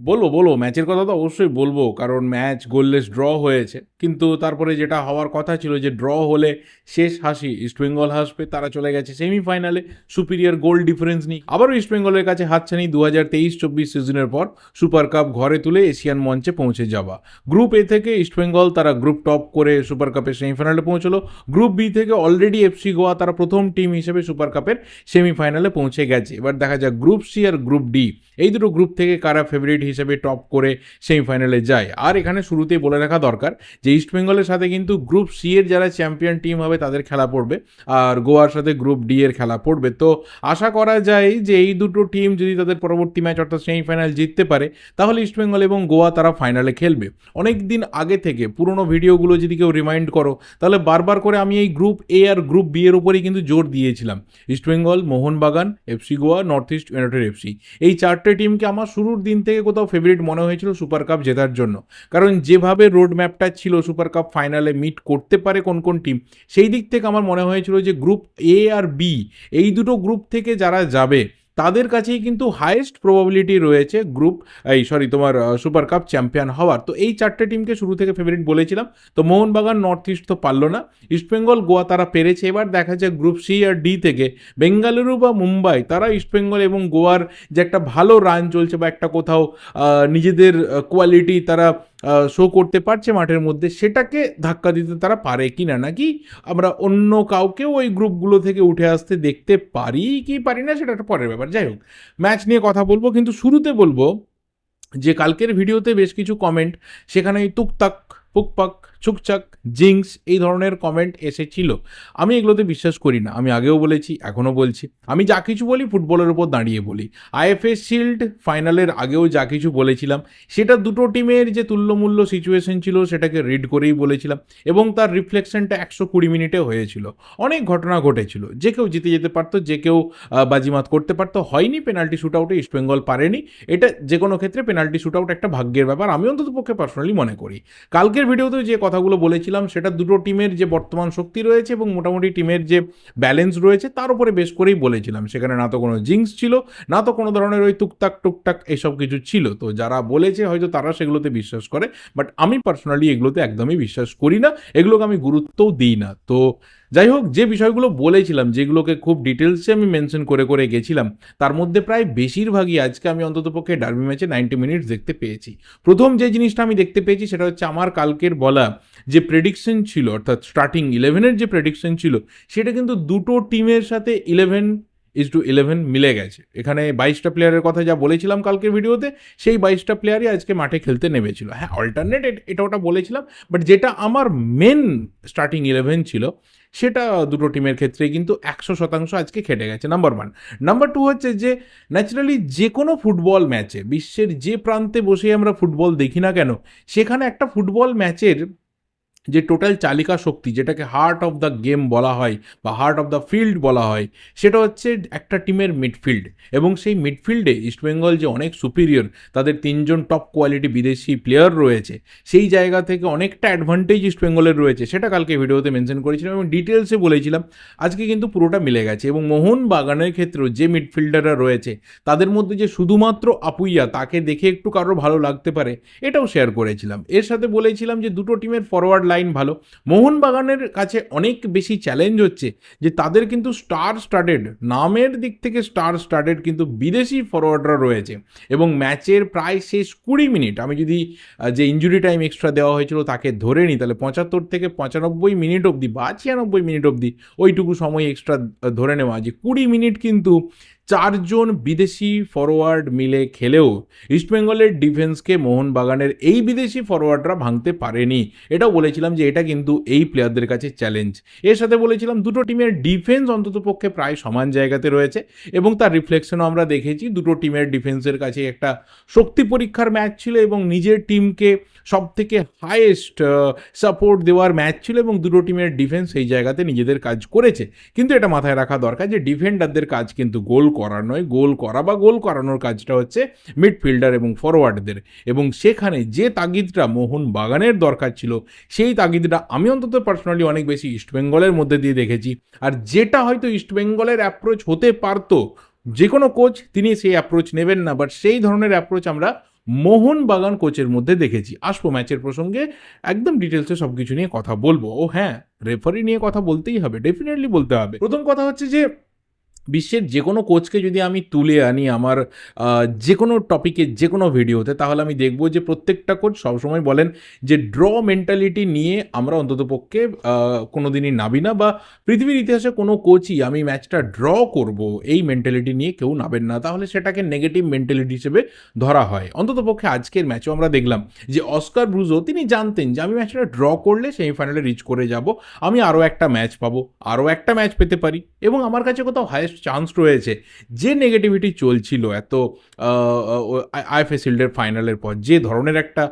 বলব বলব, ম্যাচের কথা তো অবশ্যই বলব, কারণ ম্যাচ গোললেস ড্র হয়েছে। কিন্তু তারপরে যেটা হওয়ার কথা ছিল যে, ড্র হলে শেষ হাসি ইস্টবেঙ্গল হাসবে, তারা চলে গেছে সেমিফাইনালে, সুপিরিয়র গোল ডিফারেন্স নিয়ে। আবারও ইস্টবেঙ্গলের কাছে হাতছানি দু হাজার তেইশ চব্বিশ সিজনের পর সুপার কাপ ঘরে তুলে এশিয়ান মঞ্চে পৌঁছে যাওয়া। গ্রুপ এ থেকে ইস্টবেঙ্গল তারা গ্রুপ টপ করে সুপার কাপের সেমিফাইনালে পৌঁছলো। গ্রুপ বি থেকে অলরেডি এফসি গোয়া তারা প্রথম টিম হিসেবে সুপার কাপের সেমিফাইনালে পৌঁছে গেছে। এবার দেখা যাক গ্রুপ সি আর গ্রুপ ডি। এই দুটো গ্রুপ থেকে কারা ফেভারিট হিসেবে টপ করে সেমিফাইনালে যায়? আর এখানে শুরুতেই বলে রাখা দরকার যে ইস্টবেঙ্গলের সাথে কিন্তু গ্রুপ সি এর যারা চ্যাম্পিয়ন টিম হবে তাদের খেলা পড়বে, আর গোয়ার সাথে গ্রুপ ডি এর খেলা পড়বে। তো আশা করা যায় যে এই দুটো টিম যদি তাদের পরবর্তী ম্যাচ অর্থাৎ সেমিফাইনাল জিততে পারে, তাহলে ইস্টবেঙ্গল এবং গোয়া তারা ফাইনালে খেলবে। অনেক দিন আগে থেকে পুরনো ভিডিওগুলো যদি কেউ রিমাইন্ড করো, তাহলে বারবার করে আমি এই গ্রুপ এ আর গ্রুপ বি এর উপরেই কিন্তু জোর দিয়েছিলাম। East Bengal Mohun Bagan FC Goa North East United FC এই চারটে টিমকে আমার শুরুর দিন থেকে কোথাও ফেভারিট মনে হয়েছিল সুপার কাপ জেতার জন্য। কারণ যেভাবে রোড ম্যাপটা ছিল সুপার কাপ ফাইনালে মিট করতে পারে কোন কোন টিম সেই দিক থেকে আমার মনে হয়েছিল যে গ্রুপ এ আর বি এই দুটো গ্রুপ থেকে যারা যাবে তাদের কাছেই কিন্তু হাইয়েস্ট প্রবাবিলিটি রয়েছে গ্রুপ এই সরি তোমার সুপার কাপ চ্যাম্পিয়ন হওয়ার। তো এই চারটে টিমকে শুরু থেকে ফেভারিট বলেছিলাম। তো মোহনবাগান নর্থ ইস্ট তো পারল না। ইস্টবেঙ্গল গোয়া তারা পেরেছে। এবার দেখা যায় গ্রুপ সি আর ডি থেকে বেঙ্গালুরু বা মুম্বাই তারা ইস্টবেঙ্গল এবং গোয়ার যে একটা ভালো রান চলছে বা একটা কোথাও নিজেদের কোয়ালিটি তারা শো করতে পারছে মাঠের মধ্যে, সেটাকে ধাক্কা দিতে তারা পারে কি না নাকি আমরা অন্য কাউকেও ওই গ্রুপগুলো থেকে উঠে আসতে দেখতে পারি কি পারি না, সেটা একটা পরের ব্যাপার। যাই হোক ম্যাচ নিয়ে কথা বলব, কিন্তু শুরুতে বলব যে, কালকের ভিডিওতে বেশ কিছু কমেন্ট সেখানে তুকতাক পুকপাক ছুকচাক জিংস এই ধরনের কমেন্ট এসেছিল। আমি এগুলোতে বিশ্বাস করি না। আমি আগেও বলেছি, এখনও বলছি। আমি যা কিছু বলি, ফুটবলের উপর দাঁড়িয়ে বলি। আইএফএ শিল্ড ফাইনালের আগেও যা কিছু বলেছিলাম, সেটা দুটো টিমের যে তুল্যমূল্য সিচুয়েশন ছিল, সেটাকে রিড করেই বলেছিলাম এবং তার রিফ্লেকশনটা একশো কুড়ি মিনিটে হয়েছিল। অনেক ঘটনা ঘটেছিল। যে কেউ জিতে যেতে পারতো, যে কেউ বাজিমাত করতে পারতো। হয়নি পেনাল্টি শ্যুট আউটে ইস্টবেঙ্গল পারেনি। এটা যে কোনো ক্ষেত্রে পেনাল্টি শ্যুট আউট একটা ভাগ্যের ব্যাপার। আমি অন্তত পক্ষে পার্সোনালি মনে করি। কালকের ভিডিওতেও যে কথাগুলো বলেছিলাম, সেটা দুটো টিমের যে বর্তমান শক্তি রয়েছে এবং মোটামুটি টিমের যে ব্যালেন্স রয়েছে, তার উপরে বেশ করেই বলেছিলাম। সেখানে না তো কোনো জিংস ছিল, না তো কোনো ধরনের ওই টুকটাক টুকটাক এসব কিছু ছিল। তো যারা বলেছে, হয়তো তারা সেগুলোতে বিশ্বাস করে বাট আমি পার্সোনালি এগুলোতে একদমই বিশ্বাস করি না। এগুলোকে আমি গুরুত্বও দিই না। তো যাই হোক যে বিষয়গুলো বলেছিলাম, যেগুলোকে খুব ডিটেলসে আমি মেনশন করে করে গেছিলাম, তার মধ্যে প্রায় বেশিরভাগই আজকে আমি অন্ততপক্ষে ডার্বি ম্যাচে নাইনটি মিনিটস দেখতে পেয়েছি। প্রথম যে জিনিসটা আমি দেখতে পেয়েছি, সেটা হচ্ছে আমার কালকের বলা যে প্রেডিকশন ছিল, অর্থাৎ স্টার্টিং ইলেভেনের যে প্রেডিকশন ছিল, সেটা কিন্তু দুটো টিমের সাথে ইলেভেন ইজ টু ইলেভেন মিলে গেছে। এখানে বাইশটা প্লেয়ারের কথা যা বলেছিলাম কালকের ভিডিওতে, সেই বাইশটা প্লেয়ারই আজকে মাঠে খেলতে নেমেছিল। হ্যাঁ অল্টারনেট এটা ওটা বলেছিলাম বাট যেটা আমার মেন স্টার্টিং ইলেভেন ছিল সেটা দুটো টিমের ক্ষেত্রে কিন্তু একশো শতাংশ আজকে খেটে গেছে নাম্বার ওয়ান নাম্বার টু হচ্ছে যে ন্যাচারালি যে কোনো ফুটবল ম্যাচে বিশ্বের যে প্রান্তে বসে আমরা ফুটবল দেখি না কেন, সেখানে একটা ফুটবল ম্যাচের যে টোটাল চালিকা শক্তি, যেটাকে হার্ট অফ দ্য গেম বলা হয় বা হার্ট অফ দ্য ফিল্ড বলা হয়, সেটা হচ্ছে একটা টিমের মিডফিল্ড এবং সেই মিডফিল্ডে ইস্টবেঙ্গল যে অনেক সুপিরিয়র তাদের তিনজন টপ কোয়ালিটি বিদেশি প্লেয়ার রয়েছে, সেই জায়গা থেকে অনেকটা অ্যাডভান্টেজ ইস্টবেঙ্গলের রয়েছে, সেটা কালকে ভিডিওতে মেনশন করেছিলাম এবং ডিটেলসে বলেছিলাম। আজকে কিন্তু পুরোটা মিলে গেছে এবং মোহন বাগানের ক্ষেত্রেও যে মিডফিল্ডাররা রয়েছে, তাদের মধ্যে যে শুধুমাত্র আপুইয়া, তাকে দেখে একটু কারও ভালো লাগতে পারে, এটাও শেয়ার করেছিলাম। এর সাথে বলেছিলাম যে দুটো টিমের ফরওয়ার্ড লাইন ভালো। মোহনবাগানের কাছে অনেক বেশি চ্যালেঞ্জ হচ্ছে যে তাদের কিন্তু স্টার স্টার্টেড নামের দিক থেকে স্টার স্টার্টেড কিন্তু বিদেশি ফরওয়ার্ডরা রয়েছে এবং ম্যাচের প্রায় শেষ কুড়ি মিনিট। আমি যদি যে ইঞ্জুরি টাইম এক্সট্রা দেওয়া হয়েছিল তাকে ধরে নিই, তাহলে পঁচাত্তর থেকে পঁচানব্বই মিনিট অবধি বা ছিয়ানব্বই মিনিট অবধি ওইটুকু সময় এক্সট্রা ধরে নেওয়া। যে কুড়ি মিনিট কিন্তু চারজন বিদেশি ফরওয়ার্ড মিলে খেলেও ইস্টবেঙ্গলের ডিফেন্সকে মোহনবাগানের এই বিদেশি ফরওয়ার্ডরা ভাঙতে পারেনি। এটাও বলেছিলাম যে এটা কিন্তু এই প্লেয়ারদের কাছে চ্যালেঞ্জ এর সাথে বলেছিলাম দুটো টিমের ডিফেন্স অন্ততপক্ষে প্রায় সমান জায়গাতে রয়েছে এবং তার রিফ্লেকশনও আমরা দেখেছি, দুটো টিমের ডিফেন্সের কাছে একটা শক্তি পরীক্ষার ম্যাচ ছিল এবং নিজের টিমকে সব থেকে হায়েস্ট সাপোর্ট দেওয়ার ম্যাচ ছিল এবং দুটো টিমের ডিফেন্স সেই জায়গাতে নিজেদের কাজ করেছে। কিন্তু এটা মাথায় রাখা দরকার যে ডিফেন্ডারদের কাজ কিন্তু গোল করা নয়, গোল করা বা গোল করানোর কাজটা হচ্ছে মিডফিল্ডার এবং ফরওয়ার্ডদের এবং সেখানে যে তাগিদটা মোহন বাগানের দরকার ছিল, সেই তাগিদটা আমি অন্তত পার্সোনালি অনেক বেশি ইস্টবেঙ্গলের মধ্যে দিয়ে দেখেছি। আর যেটা হয়তো ইস্টবেঙ্গলের অ্যাপ্রোচ হতে পারতো, যে কোনো কোচ তিনি সেই অ্যাপ্রোচ নেবেন না বাট সেই ধরনের অ্যাপ্রোচ আমরা মোহনবাগান কোচের মধ্যে দেখেছি। আসব ম্যাচের প্রসঙ্গে, একদম ডিটেলসে সব কিছু নিয়ে কথা বলব। ও হ্যাঁ রেফারি নিয়ে কথা বলতেই হবে ডেফিনেটলি বলতে হবে। প্রথম কথা হচ্ছে যে বিশ্বের যে কোনো কোচকে যদি আমি তুলে আনি আমার যে কোনো টপিকে যে কোনো ভিডিওতে, তাহলে আমি দেখব যে প্রত্যেকটা কোচ সবসময় বলেন যে ড্র মেন্টালিটি নিয়ে আমরা অন্ততপক্ষে কোনো দিনই নাবি না বা পৃথিবীর ইতিহাসে কোনো কোচই আমি ম্যাচটা ড্র করব এই মেন্টালিটি নিয়ে কেউ নাবেন না। তাহলে সেটাকে নেগেটিভ মেন্টালিটি হিসেবে ধরা হয়। অন্ততপক্ষে আজকের ম্যাচও আমরা দেখলাম যে অস্কার ব্রুজো, তিনি জানতেন যে আমি ম্যাচটা ড্র করলে সেমিফাইনালে রিচ করে যাব, আমি আরও একটা ম্যাচ পাবো, আরও একটা ম্যাচ পেতে পারি এবং আমার কাছে কোথাও হায়েস্ট চান্স রয়েছে। যে নেগেটিভিটি চলছিল এত আইএফএ শিল্ডের ফাইনালের পর, যে ধরনের একটা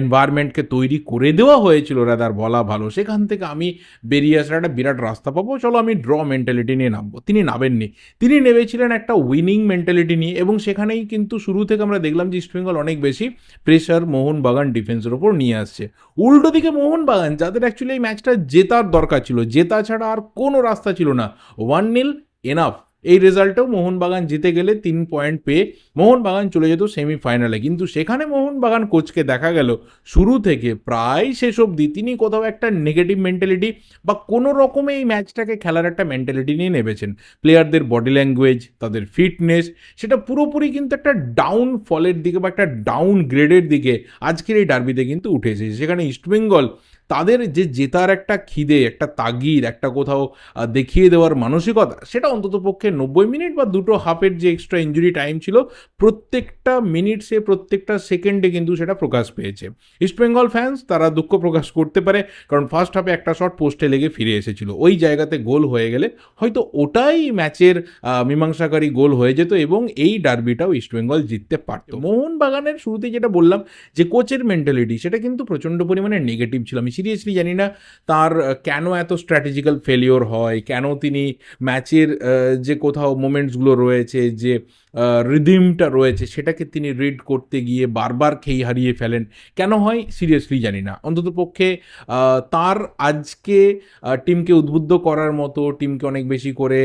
এনভায়রনমেন্টকে তৈরি করে দেওয়া হয়েছিল রাদার বলা ভালো, সেখান থেকে আমি বেরিয়ে আসার একটা বিরাট রাস্তা পাবো। চলো আমি ড্র মেন্টালিটি নিয়ে নামবো। তিনি নামেননি। তিনি নেমেছিলেন একটা উইনিং মেন্টালিটি নিয়ে এবং সেখানেই কিন্তু শুরু থেকে আমরা দেখলাম যে ইস্টবেঙ্গল অনেক বেশি প্রেশার মোহনবাগান ডিফেন্সের ওপর নিয়ে আসছে। উল্টো দিকে মোহনবাগান যাদের অ্যাকচুয়ালি এই ম্যাচটা জেতার দরকার ছিল, জেতা ছাড়া আর কোনো রাস্তা ছিল না। ওয়ান নীল এনাফ এই রেজাল্টেও মোহনবাগান জিতে গেলে তিন পয়েন্ট পেয়ে মোহনবাগান চলে যেত সেমিফাইনালে কিন্তু সেখানে মোহনবাগান কোচকে দেখা গেল, শুরু থেকে প্রায় শেষ অবধি তিনি কোথাও একটা নেগেটিভ মেন্টালিটি বা কোনো রকমে এই ম্যাচটাকে খেলার একটা মেন্টালিটি নিয়ে নেমেছেন। প্লেয়ারদের বডি ল্যাঙ্গুয়েজ তাদের ফিটনেস সেটা পুরোপুরি কিন্তু একটা ডাউন ফলের দিকে বা একটা ডাউন গ্রেডের দিকে আজকের এই ডার্বিতে কিন্তু উঠে এসেছে। সেখানে ইস্টবেঙ্গল তাদের যে জেতার একটা খিদে একটা তাগিদ একটা কোথাও দেখিয়ে দেওয়ার মানসিকতা সেটা অন্তত পক্ষে নব্বই মিনিট বা দুটো হাফের যে এক্সট্রা ইঞ্জুরি টাইম ছিল প্রত্যেকটা মিনিটসে প্রত্যেকটা সেকেন্ডে কিন্তু সেটা প্রকাশ পেয়েছে। ইস্টবেঙ্গল ফ্যান্স তারা দুঃখ প্রকাশ করতে পারে কারণ ফার্স্ট হাফে একটা শট পোস্টে লেগে ফিরে এসেছিল। ওই জায়গাতে গোল হয়ে গেলে হয়তো ওটাই ম্যাচের মীমাংসাকারী গোল হয়ে যেত এবং এই ডার্বিটাও ইস্টবেঙ্গল জিততে পারত। মোহনবাগানের শুরুতে যেটা বললাম যে কোচের মেন্টালিটি সেটা কিন্তু প্রচণ্ড পরিমাণে নেগেটিভ ছিল। আমি সিরিয়াসলি জানি না তার কেন এত স্ট্র্যাটেজিক্যাল ফেলিওর হয়, কেন তিনি ম্যাচের যে কোথাও মোমেন্টসগুলো রয়েছে, যে রিদিমটা রয়েছে, সেটাকে তিনি রিড করতে গিয়ে বারবার খেই হারিয়ে ফেলেন। কেন হয়? সিরিয়াসলি জানি না। অন্তত পক্ষে তার আজকে টিমকে উদ্বুদ্ধ করার মতো টিমকে অনেক বেশি করে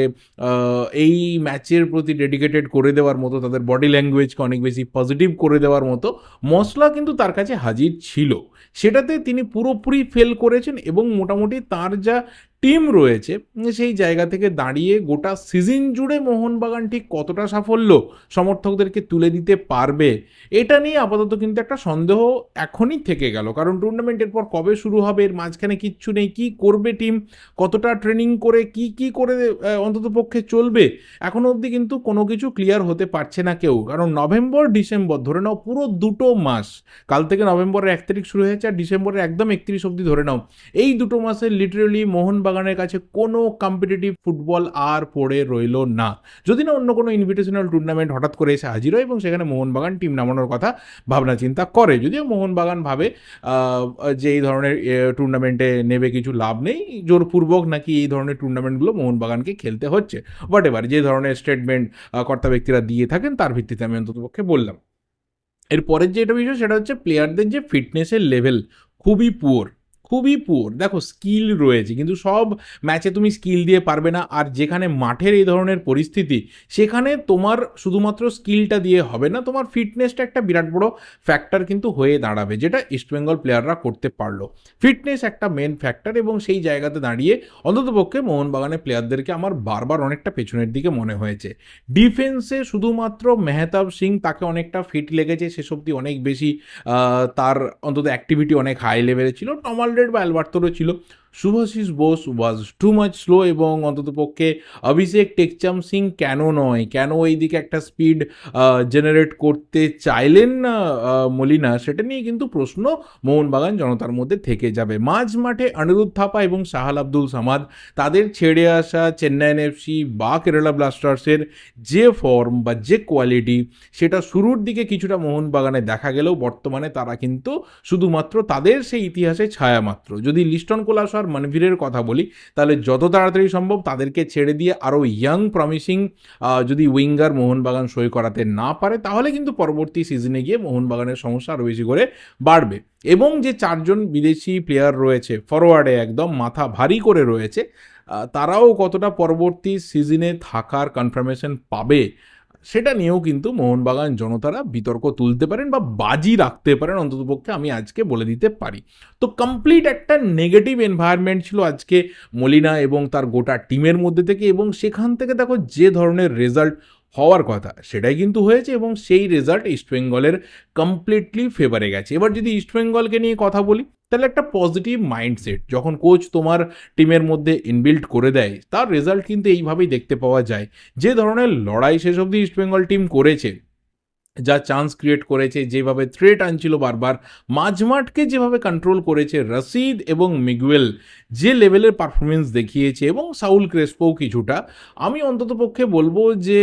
এই ম্যাচের প্রতি ডেডিকেটেড করে দেওয়ার মতো, তাদের বডি ল্যাঙ্গুয়েজকে অনেক বেশি পজিটিভ করে দেওয়ার মতো, মশলা কিন্তু তার কাছে হাজির ছিল। সেটাতে তিনি পুরোপুরি ফেল করেছেন এবং মোটামুটি তার যা টিম রয়েছে, সেই জায়গা থেকে দাঁড়িয়ে গোটা সিজন জুড়ে মোহনবাগান ঠিক কতটা সাফল্য সমর্থকদেরকে তুলে দিতে পারবে, এটা নিয়ে আপাতত কিন্তু একটা সন্দেহ এখনই থেকে গেল। কারণ টুর্নামেন্টের পর কবে শুরু হবে, এর মাঝখানে কিচ্ছু নেই, কি করবে টিম কতটা ট্রেনিং করে, কি কি করে অন্তত পক্ষে চলবে, এখনও অবধি কিন্তু কোনো কিছু ক্লিয়ার হতে পারছে না কেউ। কারণ নভেম্বর, ডিসেম্বর, ধরে নাও পুরো দুটো মাস, কাল থেকে নভেম্বরের এক তারিখ শুরু হয়েছে আর ডিসেম্বরের একদম একত্রিশ অবধি ধরে নাও, এই দুটো মাসে লিটারেলি মোহনবাগানের কাছে কোনো কম্পিটিটিভ ফুটবল আর পড়ে রইল না। যদি না অন্য কোনো ইনভিটেশনাল টুর্নামেন্ট হঠাৎ করে এসে হাজির হয় এবং সেখানে মোহনবাগান টিম নামানোর কথা ভাবনা চিন্তা করে, যদিও মোহনবাগান ভাবে যে এই ধরনের টুর্নামেন্টে নেবে কিছু লাভ নেই, জোরপূর্বক নাকি এই ধরনের টুর্নামেন্টগুলো মোহনবাগানকে খেলতে হচ্ছে। হোয়াট এভার যে ধরনের স্টেটমেন্ট কর্তা ব্যক্তিরা দিয়ে থাকেন তার ভিত্তিতে আমি অন্ততপক্ষে বললাম। এরপরের যেটা বিষয় সেটা হচ্ছে প্লেয়ারদের যে ফিটনেসের লেভেল খুবই পুয়ার খুবই পুয়ার দেখো স্কিল রয়েছে, কিন্তু সব ম্যাচে তুমি স্কিল দিয়ে পারবে না, আর যেখানে মাঠের এই ধরনের পরিস্থিতি, সেখানে তোমার শুধুমাত্র স্কিলটা দিয়ে হবে না, তোমার ফিটনেসটা একটা বিরাট বড় ফ্যাক্টর কিন্তু হয়ে দাঁড়াবে, যেটা ইস্টবেঙ্গল প্লেয়াররা করতে পারল। ফিটনেস একটা মেন ফ্যাক্টর এবং সেই জায়গাতে দাঁড়িয়ে অন্ততপক্ষে মোহনবাগানের প্লেয়ারদেরকে আমার বারবার অনেকটা পেছনের দিকে মনে হয়েছে। ডিফেন্সে শুধুমাত্র মেহতাব সিং, তাকে অনেকটা ফিট লেগেছে সেসব অনেক বেশি তার অন্তত অ্যাক্টিভিটি অনেক হাই লেভেলে ছিল। টমালডেড বা অ্যালবার্তোরও ছিল। Subhasish Bose was too much slow এবং অন্ততপক্ষে অভিষেক টেকচাম সিং কেন নয়? কেন ওই দিকে একটা স্পিড জেনারেট করতে চাইলেন না মলিনা? সেটা নিয়ে কিন্তু প্রশ্ন মোহনবাগান জনতার মধ্যে থেকে যাবে। মাঝ মাঠে অনিরুদ্ধ থাপা এবং সাহাল আব্দুল সামাদ, তাদের ছেড়ে আসা চেন্নাইন এফসি বা কেরালা ব্লাস্টার্সের যে ফর্ম বা যে কোয়ালিটি সেটা শুরুর দিকে কিছুটা মোহনবাগানে দেখা গেলেও বর্তমানে তারা কিন্তু শুধুমাত্র তাদের সেই ইতিহাসে ছায়া মাত্র। যদি লিস্টন কোলাস আর মনভীরের কথা বলি, তাহলে যত তাড়াতাড়ি সম্ভব তাদেরকে ছেড়ে দিয়ে আরও ইয়াং প্রমিসিং যদি উইঙ্গার মোহনবাগান সই করাতে না পারে, তাহলে কিন্তু পরবর্তী সিজনে গিয়ে মোহনবাগানের সমস্যা আরও বেশি করে বাড়বে। এবং যে চারজন বিদেশি প্লেয়ার রয়েছে ফরওয়ার্ডে একদম মাথা ভারী করে রয়েছে তারাও কতটা পরবর্তী সিজনে থাকার কনফার্মেশন পাবে সেটা নিয়েও কিন্তু মোহনবাগান জনতারা বিতর্ক তুলতে পারেন বা বাজি রাখতে পারেন, অন্ততপক্ষে আমি আজকে বলে দিতে পারি। তো কমপ্লিট একটা নেগেটিভ এনভায়রনমেন্ট ছিল আজকে মলিনা এবং তার গোটা টিমের মধ্যে থেকে এবং সেখান থেকে দেখো যে ধরনের রেজাল্ট হওয়ার কথা। সেটাই কিন্তু হয়েছে এবং সেই রেজাল্ট ইস্টবেঙ্গলের কমপ্লিটলি ফেভারে গেছে। এবার যদি ইস্টবেঙ্গলকে নিয়ে কথা বলি, তাহলে একটা পজিটিভ মাইন্ডসেট যখন কোচ তোমার টিমের মধ্যে ইনবিল্ড করে দেয়, তার রেজাল্ট কিন্তু এইভাবেই দেখতে পাওয়া যায়। যে ধরনের লড়াই শেষ অবধি ইস্টবেঙ্গল টিম করেছে যা চান্স ক্রিয়েট করেছে, যেভাবে থ্রেট আনছিল বারবার, মাঝমাঠকে যেভাবে কন্ট্রোল করেছে রশিদ এবং মিগুয়েল, যে লেভেলের পারফরমেন্স দেখিয়েছে এবং সাউল ক্রেসপোও কিছুটা, আমি অন্ততপক্ষে বলব যে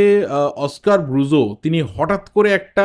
অস্কার ব্রুজো, তিনি হঠাৎ করে একটা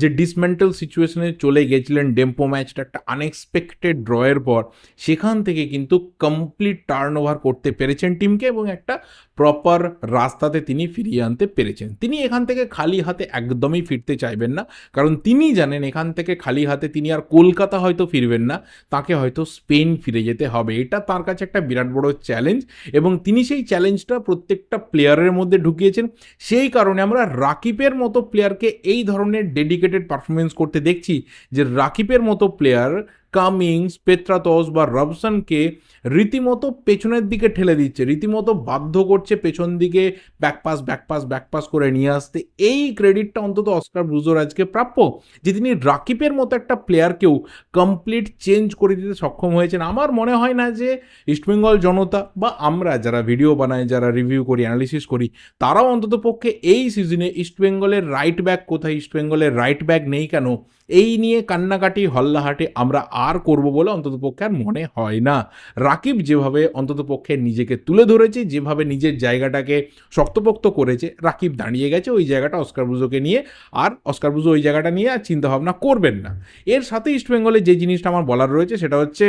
যে ডিসমেন্টাল সিচুয়েশনে চলে গেছিলেন ডেম্পো ম্যাচটা, একটা আনএক্সপেক্টেড ড্রয়ের পর, সেখান থেকে কিন্তু কমপ্লিট টার্ন ওভার করতে পেরেছেন টিমকে এবং একটা প্রপার রাস্তাতে তিনি ফিরিয়ে আনতে পেরেছেন। তিনি এখান থেকে খালি হাতে একদমই ফিরতে চাইবেন না। কারণ তিনি জানেন এখান থেকে খালি হাতে তিনি আর কলকাতা হয়তো ফিরবেন না, তাকে হয়তো স্পেন ফিরে যেতে হবে। এটা তার কাছে একটা বিরাট বড় চ্যালেঞ্জ এবং তিনি সেই চ্যালেঞ্জটা প্রত্যেকটা প্লেয়ারের মধ্যে ঢুকিয়েছেন। সেই কারণে আমরা রাকিবের মতো প্লেয়ারকে এই ধরনের ডেডিকেটেড পারফরমেন্স করতে দেখছি যে রাকিবের মতো প্লেয়ার কামিংস পেত্রাতস বা রবসনকে রীতিমতো পেছনের দিকে ঠেলে দিচ্ছে, রীতিমতো বাধ্য করছে পেছন দিকে ব্যাকপাস ব্যাকপাস ব্যাকপাস করে নিয়ে আসতে। এই ক্রেডিটটা অন্তত অস্কার ব্রুজোর আজকে প্রাপ্য, যে তিনি রাকিবের মতো একটা প্লেয়ারকেও কমপ্লিট চেঞ্জ করে দিতে সক্ষম হয়েছেন। আমার মনে হয় না যে ইস্টবেঙ্গল জনতা বা আমরা যারা ভিডিও বানাই, যারা রিভিউ করি অ্যানালিসিস করি, তারাও অন্তত পক্ষে এই সিজনে ইস্টবেঙ্গলের রাইট ব্যাক কোথায়? ইস্টবেঙ্গলের রাইট ব্যাক নেই কেন? এই নিয়ে কান্নাকাটি, হল্লাহাটি আমরা আর করব বলে অন্ততপক্ষে আর মনে হয় না। রাকিব যেভাবে অন্ততপক্ষে নিজেকে তুলে ধরেছে, যেভাবে নিজের জায়গাটাকে শক্তপোক্ত করেছে, রাকিব দাঁড়িয়ে গেছে ওই জায়গাটা অস্কার বুজোকে নিয়ে আর অস্কার বুজো ওই জায়গাটা নিয়ে আর চিন্তাভাবনা করবেন না। এর সাথে ইস্টবেঙ্গলে যে জিনিসটা আমার বলার রয়েছে সেটা হচ্ছে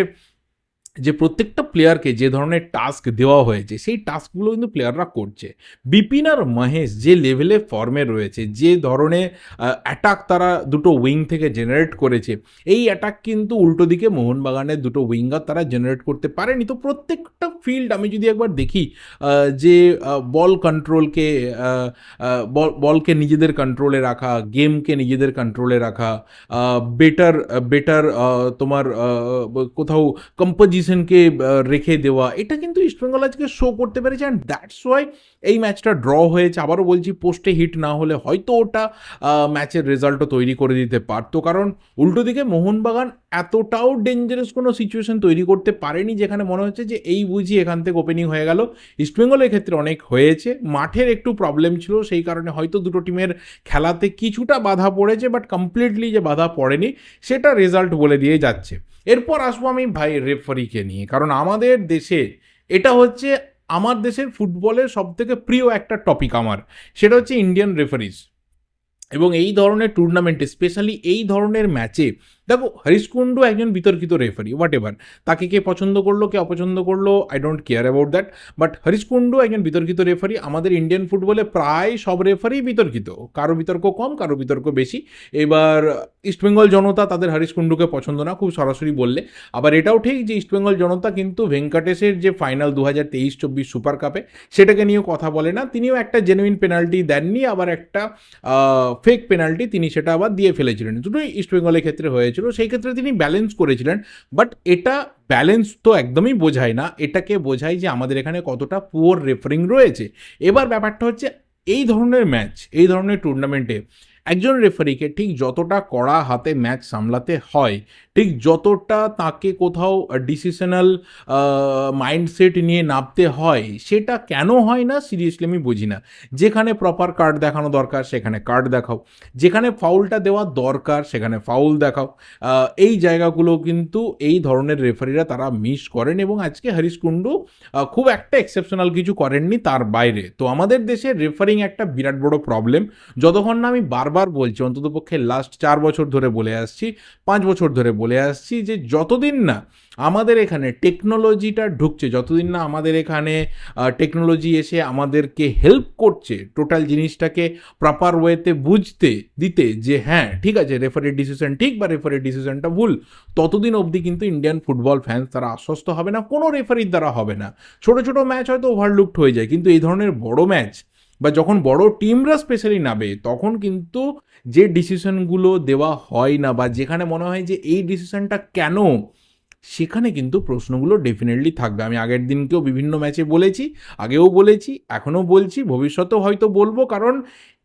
যে প্রত্যেকটা প্লেয়ারকে যে ধরনের টাস্ক দেওয়া হয়েছে, সেই টাস্কগুলো কিন্তু প্লেয়াররা করছে। বিপিন আর মহেশ যে লেভেলে ফর্মে রয়েছে, যে ধরনের অ্যাটাক তারা দুটো উইং থেকে জেনারেট করেছে, এই অ্যাটাক কিন্তু উল্টো দিকে মোহনবাগানের দুটো উইঙ্গার তারা জেনারেট করতে পারেনি। তো প্রত্যেকটা ফিল্ড আমি যদি একবার দেখি যে বল কন্ট্রোলকে বলকে নিজেদের কন্ট্রোলে রাখা গেমকে নিজেদের কন্ট্রোলে রাখা বেটার বেটার তোমার কোথাও কোথাও কম্পোজিশনকে রেখে দেওয়া, এটা কিন্তু ইস্টবেঙ্গল আজকে শো করতে পেরেছে অ্যান্ড দ্যাটস ওয়াই এই ম্যাচটা ড্র হয়েছে। আবারও বলছি পোস্টে হিট না হলে হয়তো ওটা ম্যাচের রেজাল্টও তৈরি করে দিতে পারতো। কারণ উল্টো দিকে মোহনবাগান এতটাও ডেঞ্জারাস কোনো সিচুয়েশন তৈরি করতে পারেনি, যেখানে মনে হচ্ছে যে এই বুঝি এখান থেকে ওপেনিং হয়ে গেল। ইস্টবেঙ্গলের ক্ষেত্রে অনেক হয়েছে, মাঠের একটু প্রবলেম ছিল, সেই কারণে হয়তো দুটো টিমের খেলাতে কিছুটা বাধা পড়েছে বাট কমপ্লিটলি যে বাধা পড়েনি, সেটা রেজাল্ট বলে দিয়ে যাচ্ছে। এরপর আসব আমি ভাই রেফারিকে নিয়ে। কারণ আমাদের দেশে এটা হচ্ছে, আমার দেশের ফুটবলের সব থেকে প্রিয় একটা টপিক আমার। সেটা হচ্ছে ইন্ডিয়ান রেফারিজ এবং এই ধরনের টুর্নামেন্টে স্পেশালি এই ধরনের ম্যাচে দেখো, হরিশ কুন্ডু একজন বিতর্কিত রেফারি হোয়াট এভার তাকে কে পছন্দ করল, কে অপছন্দ করল I don't care about that but Harish Kundu একজন বিতর্কিত রেফারি আমাদের ইন্ডিয়ান ফুটবলে প্রায় সব রেফারি বিতর্কিত। কারও বিতর্ক কম, কারও বিতর্ক বেশি। এবার ইস্টবেঙ্গল জনতা তাদের হরিশ কুন্ডুকে পছন্দ না, খুব সরাসরি বললে। আবার এটাও ঠিক যে ইস্টবেঙ্গল জনতা কিন্তু ভেঙ্কটেশের যে ফাইনাল দু হাজার তেইশ চব্বিশ সুপার কাপে সেটাকে নিয়েও কথা বলে না। তিনিও একটা জেনুইন পেনাল্টি দেননি, আবার একটা ফেক পেনাল্টি তিনি সেটা আবার দিয়ে ফেলেছিলেন। দুটোই ইস্টবেঙ্গলের ক্ষেত্রে হয়েছিল সেই ক্ষেত্রে তিনি ব্যালেন্স করেছিলেন। বাট এটা ব্যালেন্স তো একদমই বোঝায় না। এটাকে বোঝায় যে আমাদের এখানে কতটা পুয়ার রেফারিং রয়েছে। এবার ব্যাপারটা হচ্ছে, এই ধরনের ম্যাচ এই ধরনের টুর্নামেন্টে একজন রেফারিকে ঠিক যতটা কড়া হাতে ম্যাচ সামলাতে হয় ঠিক যতটা তাকে কোথাও ডিসিশনাল মাইন্ডসেট নিয়ে নামতে হয় সেটা কেন হয় না সিরিয়াসলি আমি বুঝি না। যেখানে প্রপার কার্ড দেখানো দরকার সেখানে কার্ড দেখাও। যেখানে ফাউলটা দেওয়া দরকার সেখানে ফাউল দেখাও। এই জায়গাগুলো কিন্তু এই ধরনের রেফারিরা তারা মিস করেন এবং আজকে হরিশ আহ, খুব একটা এক্সেপশনাল কিছু করেননি তার বাইরে। তো আমাদের দেশে রেফারিং একটা বিরাট বড় প্রবলেম যতক্ষণ না আমি বারবার বলছি, অন্ততপক্ষে লাস্ট চার বছর ধরে বলে আসছি, পাঁচ বছর ধরে বলে আসছি যে যতদিন না আমাদের এখানে টেকনোলজিটা ঢুকছে, যতদিন না আমাদের এখানে টেকনোলজি এসে আমাদেরকে হেল্প করছে টোটাল জিনিসটাকে প্রপার ওয়েতে বুঝতে, দিতে যে হ্যাঁ ঠিক আছে রেফারির ডিসিশন ঠিক বা রেফারির ডিসিশনটা ভুল, ততদিন অবধি কিন্তু ইন্ডিয়ান ফুটবল ফ্যান্স তারা আশ্বস্ত হবে না, কোনো রেফারির দ্বারা হবে না। ছোট ছোট ম্যাচ হয়তো ওভারলুকড হয়ে যায়, কিন্তু এই ধরনের বড় ম্যাচ বা যখন বড় টিমরা স্পেশালি নাবে তখন কিন্তু যে ডিসিশনগুলো দেওয়া হয় না বা যেখানে মনে হয় যে এই ডিসিশনটা কেন, সেখানে কিন্তু প্রশ্নগুলো ডেফিনেটলি থাকবে। আমি আগের দিনকেও বিভিন্ন ম্যাচে বলেছি, আগেও বলেছি, এখনও বলছি, ভবিষ্যতেও হয়তো বলব, কারণ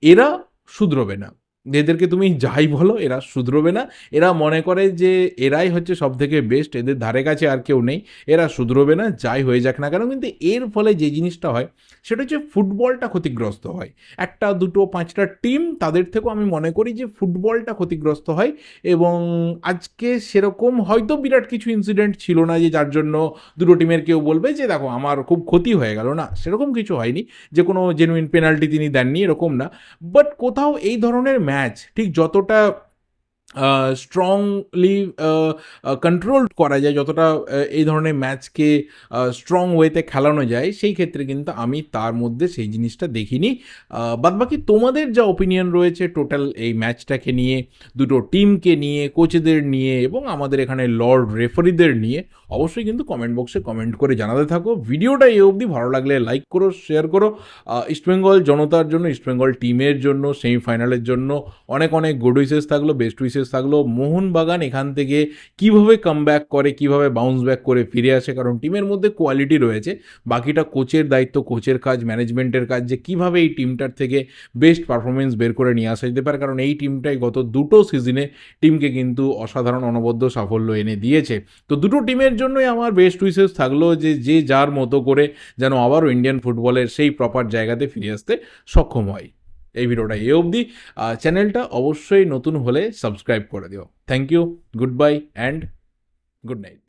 এরা শুধরবে না। এদেরকে তুমি যাই বলো, এরা শুধরোবে না। এরা মনে করে যে এরাই হচ্ছে সব থেকে বেস্ট এদের ধারে কাছে আর কেউ নেই। এরা শুধরোবে না, যাই হয়ে যাক না কেন, কিন্তু এর ফলে যে জিনিসটা হয়, সেটা হচ্ছে ফুটবলটা ক্ষতিগ্রস্ত হয়। একটা, দুটো, পাঁচটা টিম তাদের থেকেও আমি মনে করি যে ফুটবলটা ক্ষতিগ্রস্ত হয় এবং আজকে সেরকম হয়তো বিরাট কিছু ইনসিডেন্ট ছিল না যে যার জন্য দুটো টিমের কেউ বলবে যে, দেখো, আমার খুব ক্ষতি হয়ে গেল। না, সেরকম কিছু হয়নি। যে কোনো জেনুইন পেনাল্টি তিনি দেননি, এরকম না। বাট কোথাও এই ধরনের ম্যাচ ঠিক যতটা স্ট্রংলি কন্ট্রোল করা যায়, যতটা এই ধরনের ম্যাচকে স্ট্রং ওয়েতে খেলানো যায়, সেই ক্ষেত্রে কিন্তু আমি তার মধ্যে সেই জিনিসটা দেখিনি। বাদবাকি তোমাদের যা ওপিনিয়ন রয়েছে টোটাল এই ম্যাচটাকে নিয়ে, দুটো টিমকে নিয়ে কোচেদের নিয়ে এবং আমাদের এখানে লর্ড রেফারিদের নিয়ে, অবশ্যই কিন্তু কমেন্ট বক্সে কমেন্ট করে জানাতে থাকো। ভিডিওটা এই অবধি, ভালো লাগলে লাইক করো শেয়ার করো। ইস্টবেঙ্গল জনতার জন্য ইস্টবেঙ্গল টিমের জন্য সেমিফাইনালের জন্য অনেক অনেক গুড উইসেস থাকল বেস্ট উইসেস থাকল মোহনবাগান এখান থেকে কীভাবে কাম করে, কীভাবে বাউন্স ব্যাক করে ফিরে আসে? কারণ টিমের মধ্যে কোয়ালিটি রয়েছে। বাকিটা কোচের দায়িত্ব কোচের কাজ ম্যানেজমেন্টের কাজ যে কীভাবে এই টিমটার থেকে বেস্ট পারফরমেন্স বের করে নিয়ে আসা যেতে পারে। কারণ এই টিমটাই গত দুটো সিজনে টিমকে কিন্তু অসাধারণ, অনবদ্য সাফল্য এনে দিয়েছে। তো দুটো টিমের জন্যই আমার বেস্ট উইসেস থাকল যে যে যার মতো করে যেন আবারও ইন্ডিয়ান ফুটবলের সেই প্রপার জায়গাতে ফিরে আসতে সক্ষম হয়। এই ভিডিওটা এ অবধি। চ্যানেলটা অবশ্যই নতুন হলে সাবস্ক্রাইব করে দিও। Thank you good bye and good night